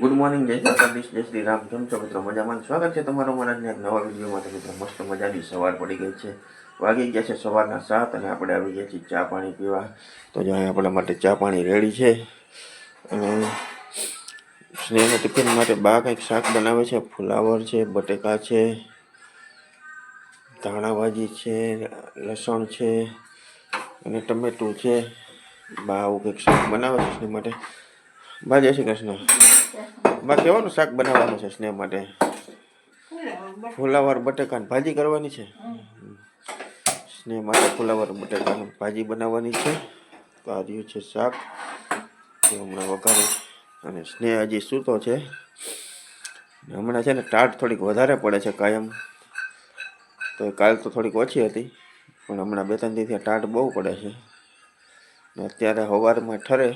Good morning જય દ્વારકાધીશ જય શ્રી રામ કેમ છો મિત્રો? મજામાં? સ્વાગત છે તમારો મારા આજના નવા વિડીયોમાં તો મિત્રો. મસ્ત મજાની સવાર પડી ગઈ છે. વાગી ગયા છે સવારના સાત અને આપણે આવી ગયા છીએ ચા પાણી પીવા. તો જો આપણા માટે ચા પાણી રેડી છે. અને સ્નેહના ટિફિન માટે બા કંઈક શાક બનાવે છે. ફુલાવર છે, બટેકા છે, ધાણાભાજી છે, લસણ છે અને ટમેટું છે. બા આવું કંઈક શાક બનાવે છે સ્નેહ માટે. બા, જય શ્રી કૃષ્ણ. બા, કેવાનું શાક બનાવવાનું છે સ્નેહ માટે? ફુલાવર બટેકાની ભાજી કરવાની છે? સ્નેહ માટે ફુલાવર બટેકાની ભાજી બનાવવાની છે. રહ્યું છે શાક. એ હમણાં વઘારે. અને સ્નેહ હજી સૂતો છે. હમણાં છે ને ટાટ થોડીક વધારે પડે છે કાયમ. તો કાલ તો થોડીક ઓછી હતી. પણ હમણાં બે ત્રણ દિવસથી ટાટ બહુ પડે છે. ને અત્યારે સવારમાં ઠરે.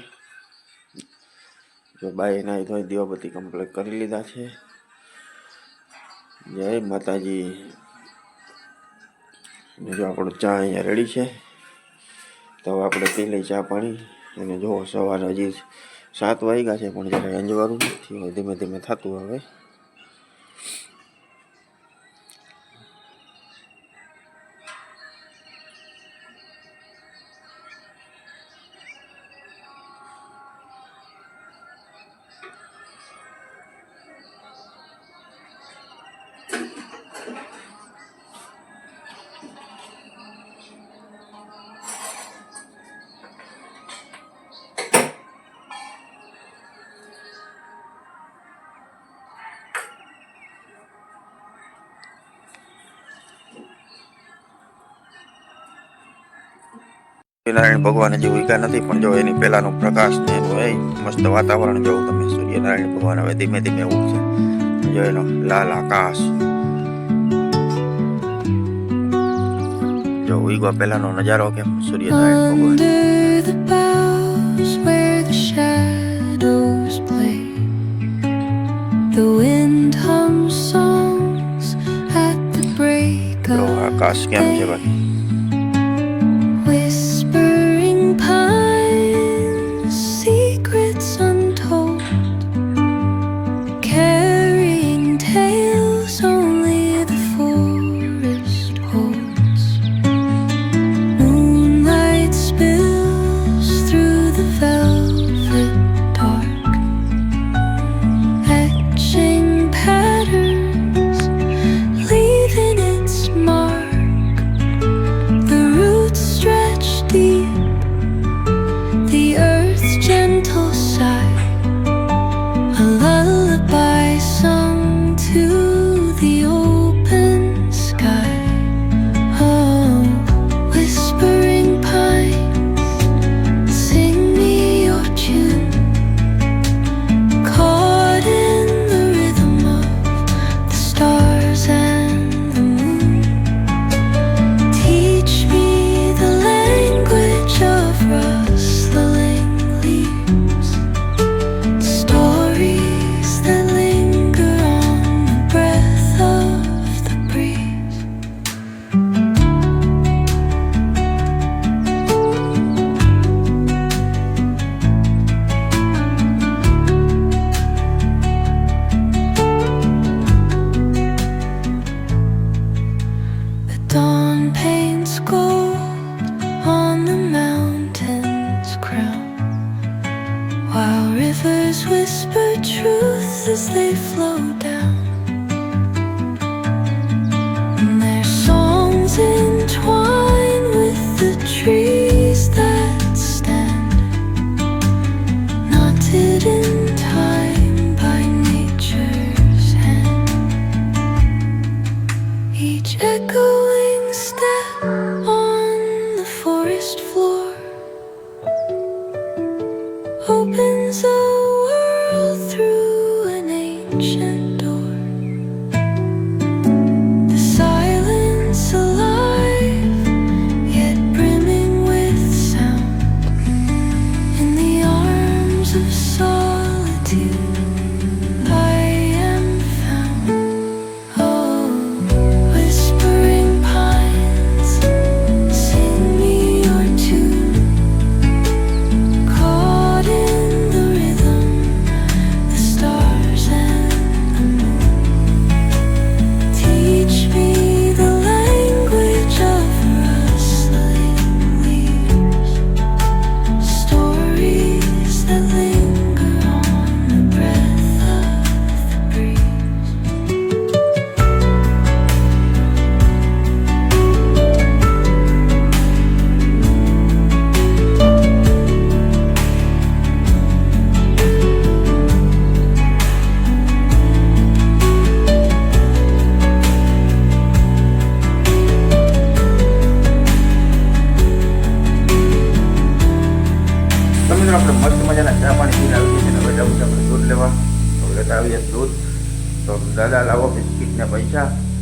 જો બાઈ નાઈ ધોઈ દીવાબત્તી કમ્પ્લીટ કરી લીધા છે. જય માતાજી. જો આપણો ચા અહીંયા રેડી છે. તો આપણે પી લઈ ચા પાણી. અને જો સવારે હજી સાત વાગ્યા છે પણ જ્યારે અંજવાળું નથી ધીમે ધીમે થતું હવે. સૂર્યનારાયણ ભગવાન હજી ઉગ્યા નથી પણ જો એની પહેલાનો પ્રકાશ ને એનું એ મસ્ત વાતાવરણ જોવું તમે સૂર્યનારાયણ ભગવાન હવે ધીમે ધીમે ઉગશે જો એનો લાલ આકાશ જો ઉગ્યા પહેલાનો નજારો કેમ સૂર્યનારાયણ ભગવાન Under the boughs where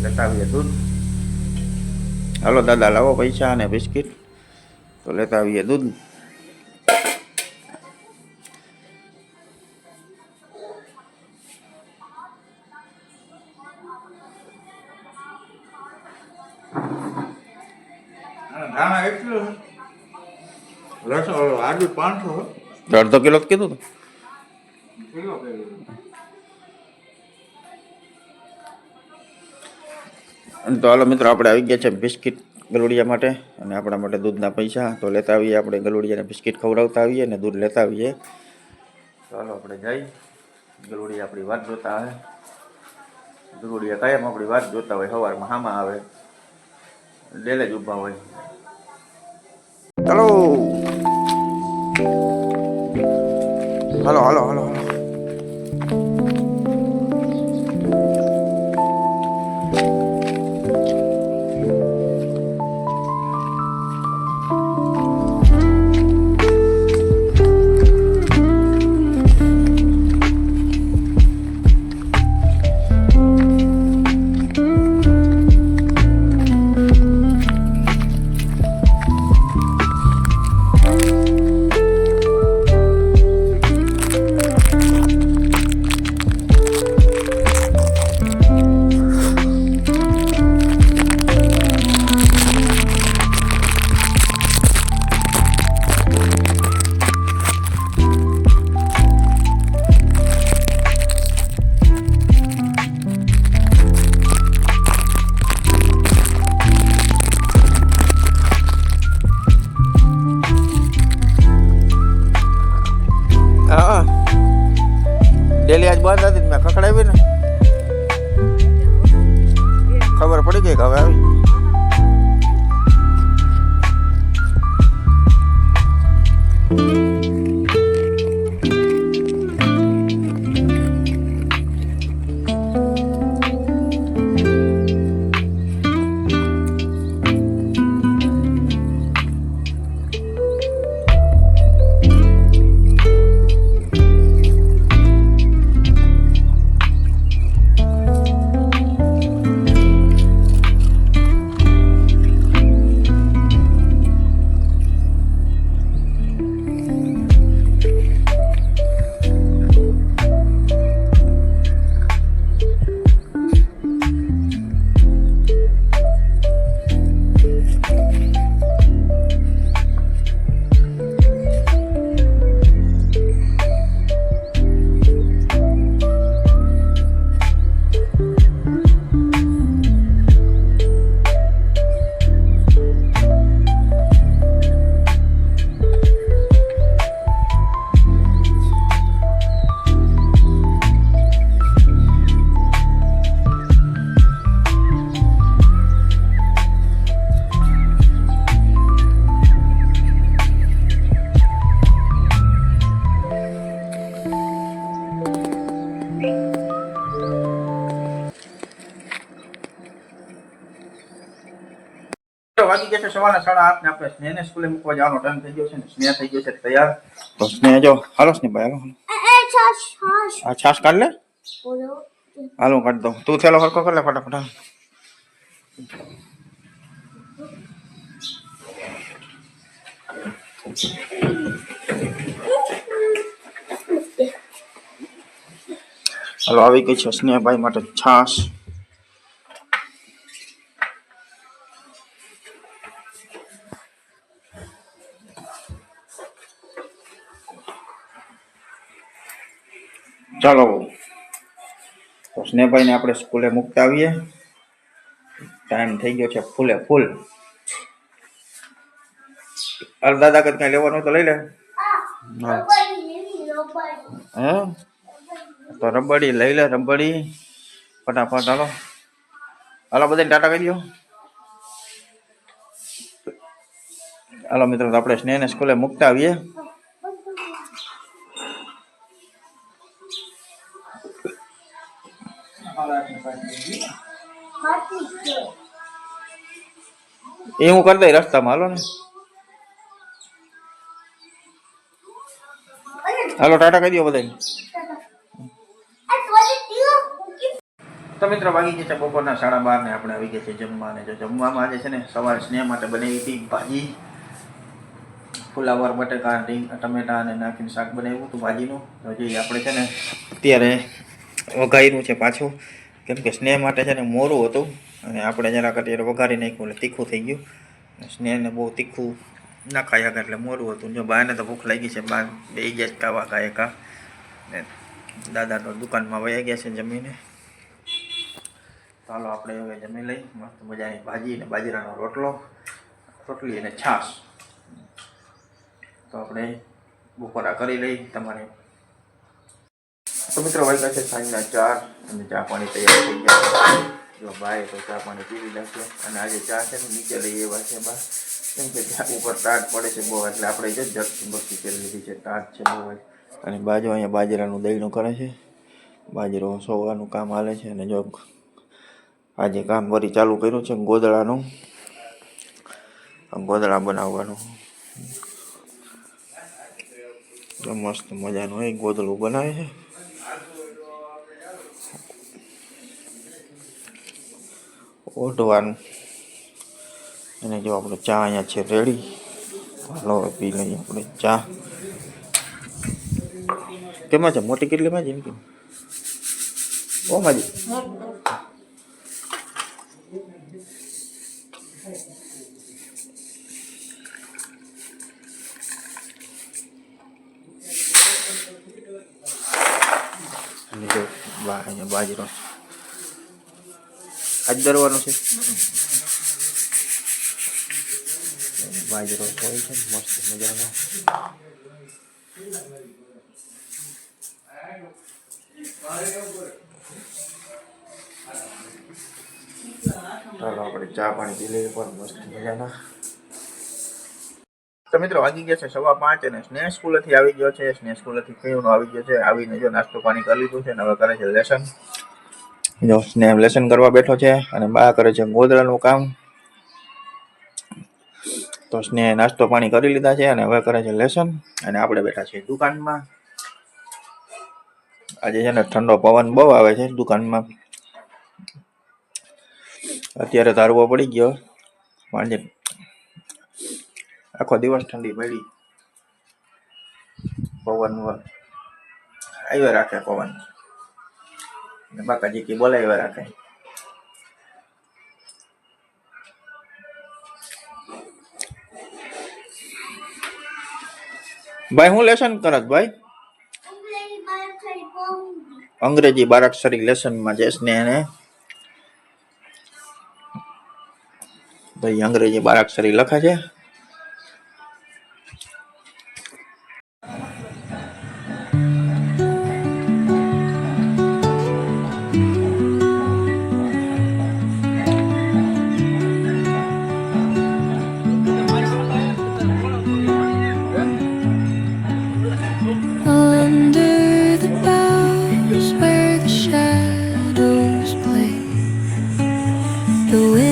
આવીએ દૂધ. હાલો દાદા લાવો પૈસા અને બિસ્કિટ. તો લેતા આવીએ દૂધ. અડધો કિલો કીધું હતું તો હાલો મિત્રો, આપણે આવી ગયા છે બિસ્કિટ ગલુડિયા માટે અને આપણા માટે દૂધના પૈસા. તો લેતા આવીએ આપણે ગલુડિયાને બિસ્કિટ ખવડાવતા આવીએ અને દૂધ લેતા આવીએ. તો હાલો આપણે જઈ. ગલુડિયા આપણી વાત જોતા આવે. ગલુડિયા કાયમ આપણી વાત જોતા હોય સવારમાં હામાં આવે. ડેલે જ ઊભા હોય. હાલો. હાલો હાલો હાલો. સવારના સાડા આઠ ને આપણે સ્નેહને સ્કૂલે મૂકવા જવાનો ટાઈમ થઈ ગયો છે ને સ્નેહ થઈ ગયો છે તૈયાર. તો સ્નેહ જો હાલો સ્નેહભાઈ હાલો. આ છાશ કાઢ લે. હાલો કાઢ કાઢી દઉં. તું થેલો હરકો કર લે ફટાફટ હાલો. આવી ગઈ છે સ્નેહભાઈ માટે છાશ. ચાલો તો સ્નેહભાઈને આપણે સ્કૂલે મૂકતા આવીએ. ટાઈમ થઈ ગયો છે ફૂલે ફૂલ. અરે દાદા કદ કઈ લેવાનું તો લઈ લે. હા. તો રબડી લઈ લે રબડી. ફટાફટ હાલો. હાલો બધાને ટાટા કરી દો હાલો મિત્રો તો આપણે સ્નેહને સ્કૂલે મૂકતા આવીએ. એ હું કરી દઈ રસ્તામાં, હાલો ને. હાલો, ટાટા કરી દો બધાને. તો મિત્રો વાગી ગયા છે બપોરના સાડા બાર ને આપણે આવી ગયા છે જમવા અને જો જમવામાં આજે છે ને સવારે સ્નેહ માટે બનાવી હતી ભાજી. ફુલાવર, બટેકા, રીંગ, ટમેટા અને નાખીને શાક બનાવ્યું હતું ભાજીનું. તો હજી આપણે છે ને અત્યારે વઘાઈનું છે પાછું. કેમ કે સ્નેહ માટે છે ને મોરું હતું અને આપણે જરાક અત્યારે વઘારી નાખ્યું એટલે તીખું થઈ ગયું. સ્નેહને બહુ તીખું ના ખાયા એટલે મોરું હતું. જો બાને તો ભૂખ લાગી છે, બા બે ગયા જ કાવા ખાય કા ને દાદા તો દુકાનમાં વયા ગયા છે જમીને. ચાલો આપણે હવે જમી લઈ મસ્ત મજાની ભાજી અને બાજરાનો રોટલો, રોટલી અને છાશ. તો આપણે બપોરા કરી લઈ તમારે. તો મિત્રો, વાગ્યા છે સાંજના ચાર. અને ચા પાણી તૈયાર થઈ ગયા જો ભાઈ તો ચા પાણી પીવી લીધા અને આજે ચા છે ને નીચે લઈ એવા છે બા કેમ કે ચા ઉપર તાટ પડે છે બહુ, એટલે આપણે જો જગતી બગતી કરી લીધી છે. તાટ છે બહુ અને બાજુ અહીંયા બાજરાનું દહીંનું કરે છે. બાજરો સોવાનું કામ હાલે છે અને જો આજે કામ ફરી ચાલુ કર્યું છે ગોદળાનું ગોદળા બનાવવાનું. મસ્ત મજાનું હોય ગોદળું બનાવે છે. ઓઢવાનું અને જો આપણે ચા અહીંયા છે રેડી હાલો પી લઈએ આપણે ચા કેમાં છે મોટી કેટલીમાં છે એમ કે ઓ માજી જો બા અહીંયા બાજરો આજ દરવાનું છે. બાજરો હોય છે, મસ્ત મજાનો. ચાલો, આપણે ચા પાણી પણ મસ્ત મજાના. તો વાગી ગયા છે સવા પાંચ અને સ્નેહ સ્કૂલેથી આવી ગયો છે. સ્નેહ સ્કૂલેથી પીણું આવી ગયો છે, આવીને જો નાસ્તો પાણી કરી લીધું છે ને હવે કરે છે લેસન. જો સ્નેહ લેસન કરવા બેઠો છે અને બા કરે છે ગોદડાનું કામ. તો સ્નેહ નાસ્તો પાણી કરી લીધા છે અને હવે કરે છે લેસન. અને આપણે બેઠા છીએ દુકાનમાં. આજે છે ને ઠંડો પવન બહુ આવે છે દુકાનમાં. અત્યારે તારવો પડી ગયો. આજે આખો દિવસ ઠંડી પડી. પવન આવ્યા રાખે પવન. ને બાકાજી કી બોલાવ્યા રાખે ભાઈ હું લેસન કરત ભાઈ અંગ્રેજી બારાક્ષરી લેસનમાં ને એને. ભાઈ, અંગ્રેજી બારાક્ષરી લખે છે the wind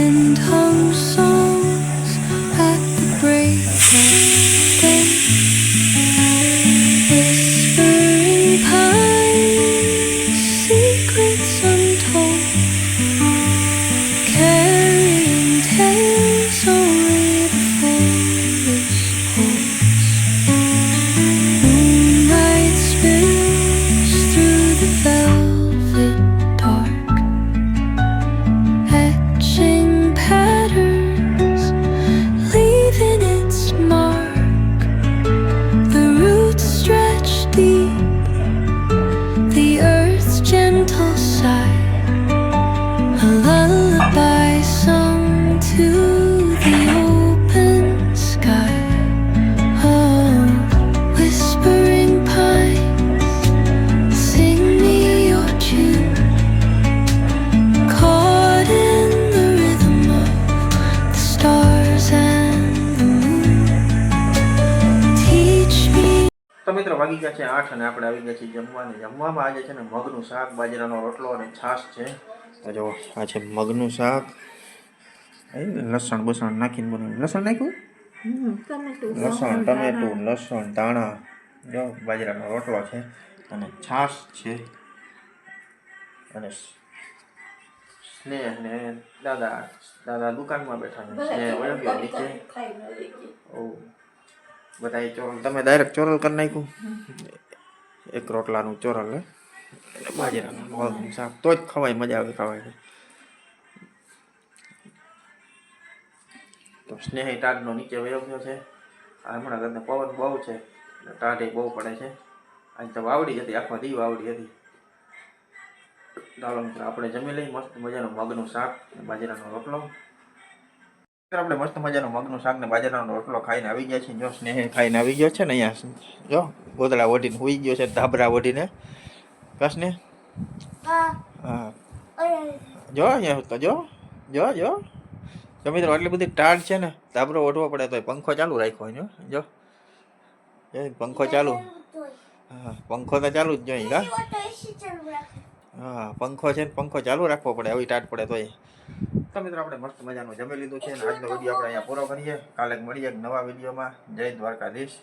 મિત્રો વાગી ગયા છે આઠ અને આપણે આવી ગયા છીએ જમવાની. જમવામાં આજે છે ને મગનું શાક બાજરાનો રોટલો અને છાશ છે. તો જો આ છે મગનું શાક. લસણ બસણ નાખીને બનાવ્યું. લસણ નાખ્યું? લસણ ટમેટું લસણ ધાણા. જો બાજરાનો રોટલો છે અને છાશ છે. અને સ્નેહ ને દાદા દાદા દુકાનમાં બેઠા છે. સ્નેહ નીચે. ઓ. બધા ચોરલ. તમે ડાયરેક્ટ ચોરલ કરી નાખ્યું? એક રોટલાનું ચોરલ હે? બાજરાનું. શાક તો જ ખવાય મજા આવે ખવાય તો સ્નેહ ટાઢનો નીચે વયો ગયો છે. આ હમણાં ઘરને પવન બહુ છે. ટાઢે બહુ પડે છે. અહીં તો વાવડી હતી આખો દી વાવડી હતી. ચાલો મિત્રો આપણે જમી લઈ મસ્ત મજાનું મગનું શાક બાજરાનો રોટલો. આપણે મસ્ત મજાનું મગનું શાક ને બાજરાનો રોટલો ખાઈને આવી ગયા છીએ. જો સ્નેહ ખાઈને આવી ગયો છે ને અહીંયા જો ગોદડા ઓઢીને હોઈ ગયો છે ધાબરા ઓઢીને. કસ ને હા. જો અહીંયા તો જો જો જો. જો મિત્રો આટલી બધી ટાઢ છે ને ધાબરો ઓઢવો પડે તો પંખો ચાલુ રાખ્યો હોય જો. પંખો ચાલુ. હા પંખો તો ચાલુ જ જોઈએ હા હા પંખો છે ને પંખો ચાલુ રાખવો પડે આવી ટાટ પડે તોય. તો મિત્રો આપણે મસ્ત મજાનું જમી લીધું છે અને આજનો વીડિયો આપણે અહીંયા પૂરો કરીએ. કાલે મળીએ એક નવા વિડીયોમાં જય દ્વારકાધીશ.